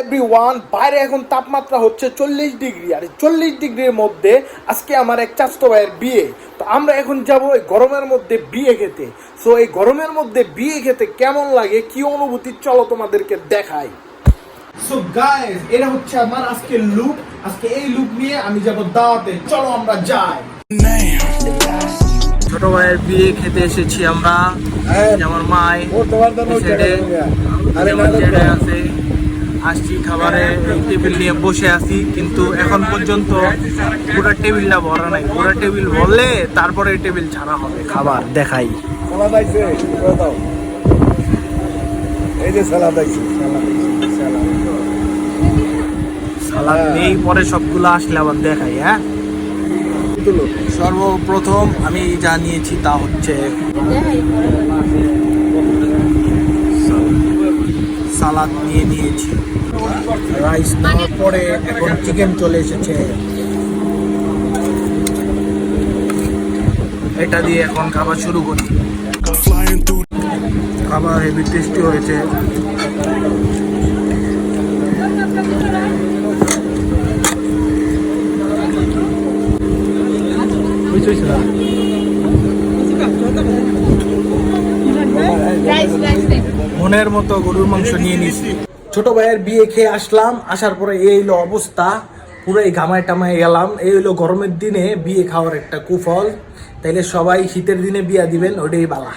Every one বাইরে এখন তাপমাত্রা হচ্ছে চল্লিশ ডিগ্রি। আর চল্লিশ ডিগ্রির মধ্যে আজকে আমার এক চাস্তো ভাইয়ের বিয়ে। তো আমরা এখন যাব এই গরমের মধ্যে বিয়ে খেতে। সো এই গরমের মধ্যে বিয়ে খেতে কেমন লাগে? কি অনুভূতি? চলো তোমাদেরকে দেখাই। সো গাইস এটা হচ্ছে আমার আজকে লুক আজকে এই লুক নিয়ে আমি যাব দাওয়াতে। চলো আমরা যাই। ছোট ভাইয়ের বিয়ে খেতে এসেছি আমরা। এই যে আমার সাইডে যেমন ছেড়ে আছে। আসছি খাবারে টেবিল নিয়ে বসে আছি কিন্তু এখন পর্যন্ত পুরো টেবিলটা ভরা নাই। পুরো টেবিল ভরলে তারপরে টেবিল ছাড়া হবে খাবার দেখাই। সালাদ আইছে করে দাও। এই যে সালাদ আইছে সালাদ সালাদ সালাদ নেই পরে সবগুলো আসলে আবার দেখাই হ্যাঁ? সর্বপ্রথম আমি যা নিয়েছি তা হচ্ছে সালাদ নিয়ে নিয়েছি রাইস নেওয়ার পরে এখন চিকেন চলে এসেছে। এটা দিয়ে এখন খাবার শুরু করি। খাবার হেভি টেস্টি হয়েছে। মনের মতো গরুর মাংস নিয়ে নিছি ছোট ভাইয়ের বিয়ে খেয়ে আসলাম, আসার পরে এই হলো অবস্থা। পুরো এই ঘামায় টামায় গেলাম। এই হলো গরমের দিনে বিয়ে খাওয়ার একটা কুফল। তাইলে সবাই শীতের দিনে বিয়া দিবেন ওটাই বালা।